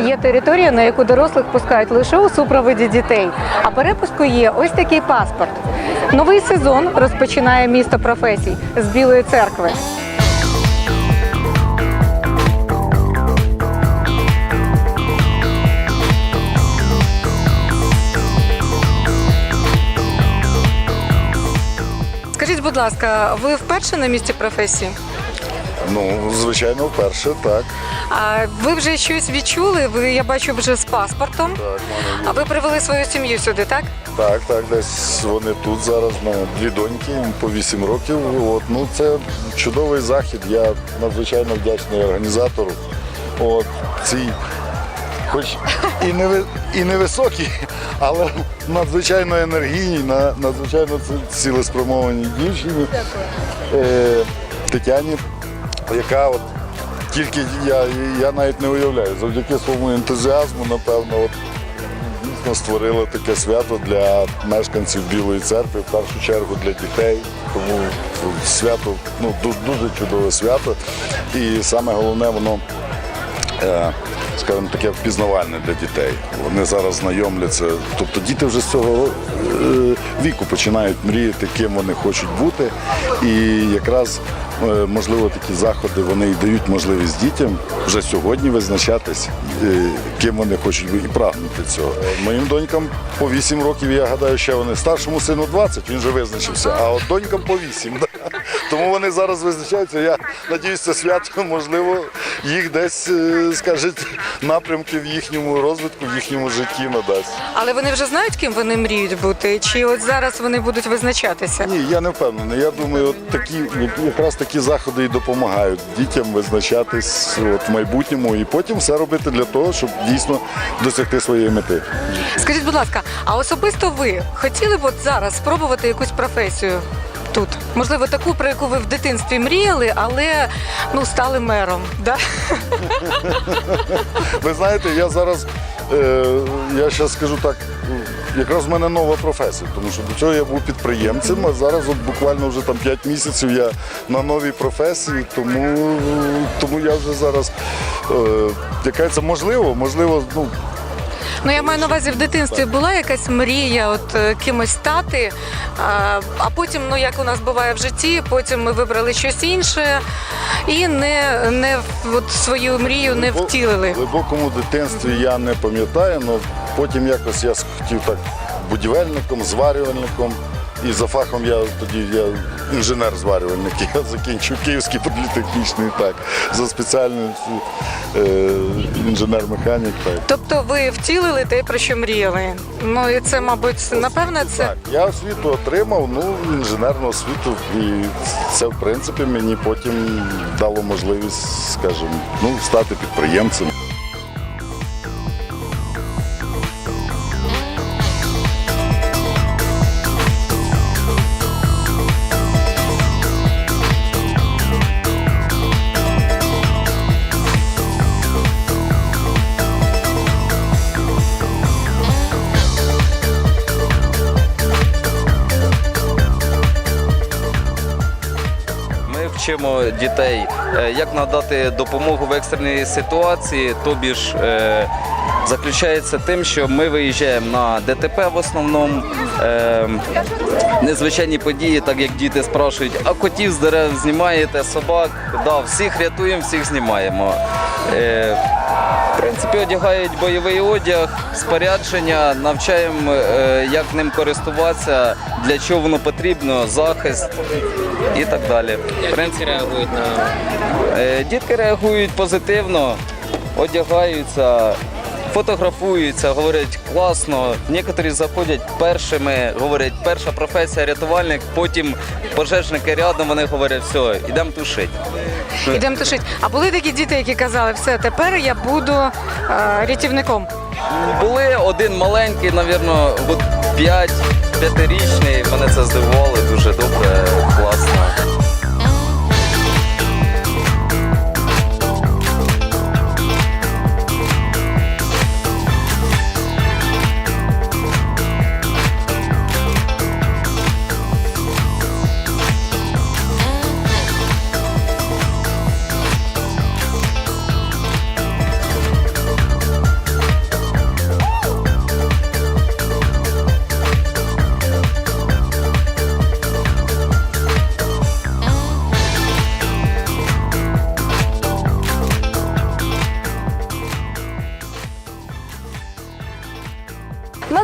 є територія, на яку дорослих пускають лише у супроводі дітей. А перепуску є ось такий паспорт. Новий сезон розпочинає місто професій з Білої церкви. Скажіть, будь ласка, ви вперше на місці професії? Ну, звичайно, вперше, так. А ви вже щось відчули? Ви я бачу вже з паспортом. Так, в мене А ви привели свою сім'ю сюди, так? Так, так, десь вони тут зараз, ну, дві доньки, їм по 8 років. От, ну, це чудовий захід. Я надзвичайно вдячний організатору. От, цій, хоч і, не, ви- і невисокі, але надзвичайно енергійні, на- надзвичайно ці- цілеспрямовані дівчині. Е, Тетяні, яка от тільки я, я навіть не уявляю, завдяки своєму ентузіазму, напевно, от дійсно створили таке свято для мешканців Білої церкви, в першу чергу для дітей. Тому свято ну, ду- дуже чудове свято. І саме головне, воно, е, скажімо, таке впізнавальне для дітей. Вони зараз знайомляться. Тобто діти вже з цього е, віку починають мріяти, ким вони хочуть бути. І якраз е, можливо такі заходи вони і дають можливість дітям вже сьогодні визначатись, е, ким вони хочуть і прагнути цього. Моїм донькам по 8 років, я гадаю, ще вони старшому сину 20, він вже визначився, а от донькам по 8. Тому вони зараз визначаються. Я це свято, можливо, їх десь е, скажуть напрямки в їхньому розвитку, в їхньому житті надасть. Але вони вже знають, ким вони мріють бути? Чи от зараз вони будуть визначатися? Ні, я не впевнений. Я думаю, от такі якраз такі заходи і допомагають дітям визначатись от, в майбутньому і потім все робити для того, щоб дійсно досягти своєї мети. Скажіть, будь ласка, а особисто ви хотіли б от зараз спробувати якусь професію тут? Можливо, таку, про яку ви в дитинстві мріяли, але ну стали мером. Да? Ви знаєте, я зараз, е, я зараз скажу так, якраз в мене нова професія, тому що до цього я був підприємцем, а зараз от буквально вже там 5 місяців я на новій професії, тому, тому я вже зараз, е, яка це можливо, можливо, ну, Ну я маю на увазі в дитинстві була якась мрія, от е, кимось стати. А, а потім, ну як у нас буває в житті, потім ми вибрали щось інше і не, не в- от свою мрію не Глибо- втілили. В глибокому дитинстві я не пам'ятаю, але потім якось я хотів так будівельником, зварювальником. І за фахом я тоді я інженер-зварювальник. Я закінчив Київський політехнічний так. За спеціальністю е, інженер-механік. Так. Тобто ви втілили те, про що мріяли. Ну і це, мабуть, напевне, це Так, я освіту отримав, ну, інженерну освіту, і це, в принципі, мені потім дало можливість, скажімо, ну, стати підприємцем. Вчимо дітей, е, як надати допомогу в екстреній ситуації. Тобі ж е, заключається тим, що ми виїжджаємо на ДТП в основному. Е, незвичайні події, так як діти спрашують, а котів з дерев знімаєте, собак. Да, всіх рятуємо, всіх знімаємо. В принципі, одягають бойовий одяг, спорядження, навчаємо, е, як ним користуватися, для чого воно потрібно, захист і так далі. Як принципі, реагують на Е, Дітки реагують позитивно, одягаються, фотографуються, говорять класно. Некоторі заходять першими, говорять, перша професія рятувальник, потім пожежники рядом, вони говорять, все, йдемо тушити. ідемо тушити. А були такі діти, які казали, все, тепер я буду е, рятівником. Були один маленький, навірно, 5 п'ятирічний. Мене це здивувало дуже добре, класно.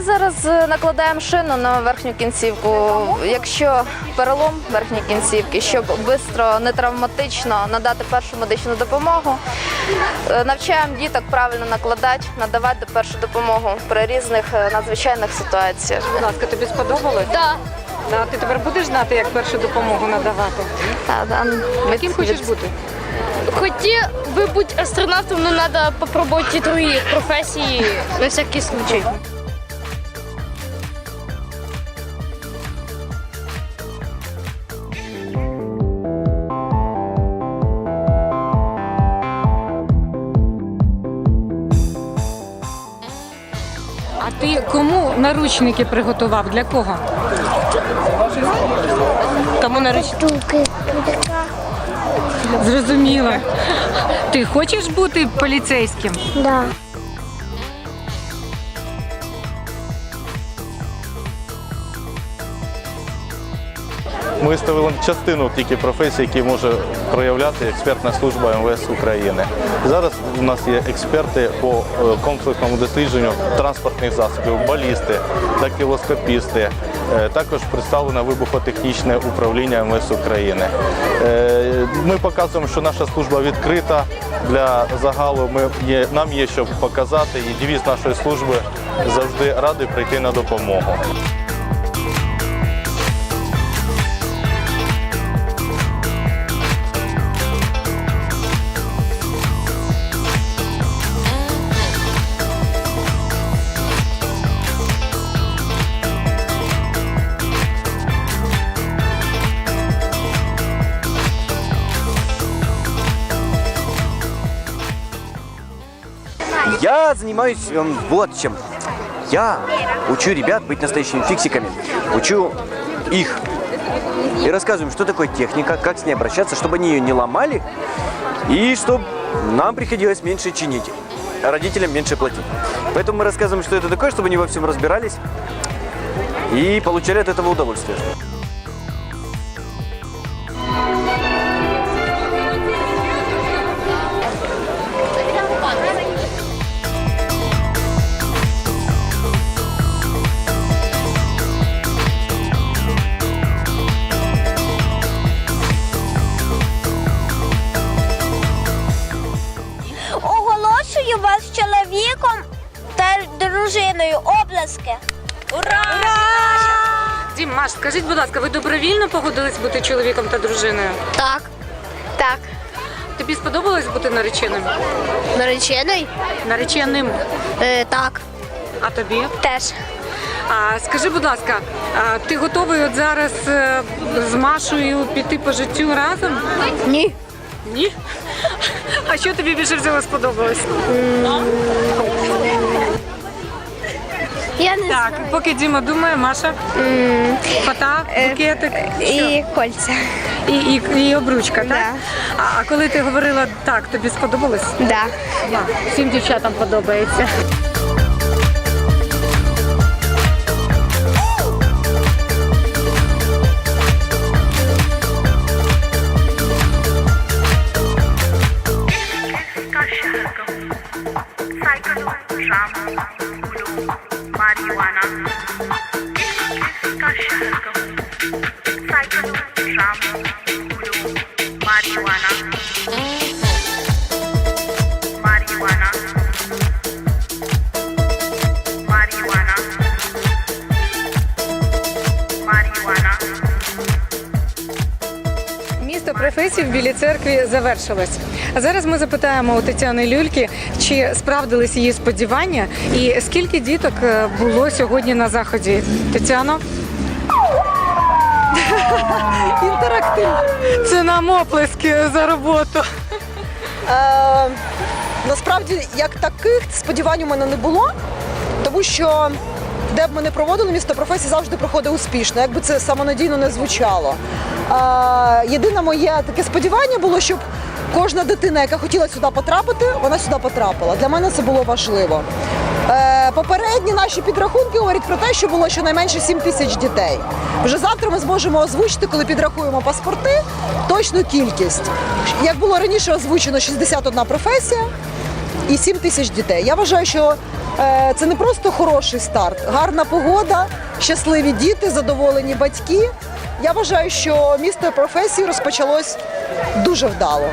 Зараз е, накладаємо шину на верхню кінцівку. Якщо перелом верхньої кінцівки, щоб швидко, не травматично надати першу медичну допомогу, е, навчаємо діток правильно накладати, надавати першу допомогу при різних е, надзвичайних ситуаціях. Будь ласка, тобі сподобалось? Так. Да, ти тепер будеш знати, як першу допомогу надавати. Да, да. Яким хочеш бути? Хотів би бути астронавтом, але треба спробувати другі професії на всякий случай. А ти кому наручники приготував? Для кого? Кому наручники? Зрозуміло. Ти хочеш бути поліцейським? Да. Ми виставили частину тільки професій, які може проявляти експертна служба МВС України. Зараз у нас є експерти по е, комплексному дослідженню транспортних засобів, балісти, дактилоскопісти. Е, Також представлено вибухотехнічне управління МВС України. Е, Ми показуємо, що наша служба відкрита для загалу. Ми нам є що показати, і девіз нашої служби завжди радий прийти на допомогу. Занимаюсь эм, вот чем. Я учу ребят быть настоящими фиксиками. Учу их. И рассказываю, им, что такое техника, как с ней обращаться, чтобы они ее не ломали. И чтобы нам приходилось меньше чинить, а родителям меньше платить. Поэтому мы рассказываем, что это такое, чтобы они во всем разбирались и получали от этого удовольствие. Скажіть, будь ласка, ви добровільно погодились бути чоловіком та дружиною? Так. Так. Тобі сподобалось бути нареченим? Наречений? Нареченим. Е, так. А тобі? Теж. А скажи, будь ласка, а ти готовий от зараз е, з Машою піти по життю разом? Ні. Ні? А що тобі більше всього сподобалось? Я не Так, поки Діма думає, Маша. кота, букетик І кольця. і, і, і обручка, так? Да. А, коли ти говорила так, тобі сподобалось? Да. Всім дівчатам подобається. В Білій церкві завершилось. А зараз ми запитаємо у Тетяни Люльки, чи справдились її сподівання, і скільки діток е, було сьогодні на заході. Тетяно? Інтерактив. Це нам оплески за роботу. Е, насправді, як таких сподівань у мене не було, тому що де б ми не проводили місто професії, завжди проходить успішно, якби це самонадійно не звучало. Єдине моє таке сподівання було, щоб кожна дитина, яка хотіла сюди потрапити, вона сюди потрапила. Для мене це було важливо. Е, Попередні наші підрахунки говорять про те, що було щонайменше 7 тисяч дітей. Вже завтра ми зможемо озвучити, коли підрахуємо паспорти, точну кількість. Як було раніше озвучено, 61 професія і 7 тисяч дітей. Я вважаю, що це не просто хороший старт, гарна погода, щасливі діти, задоволені батьки. Я вважаю, що місто професії розпочалось дуже вдало.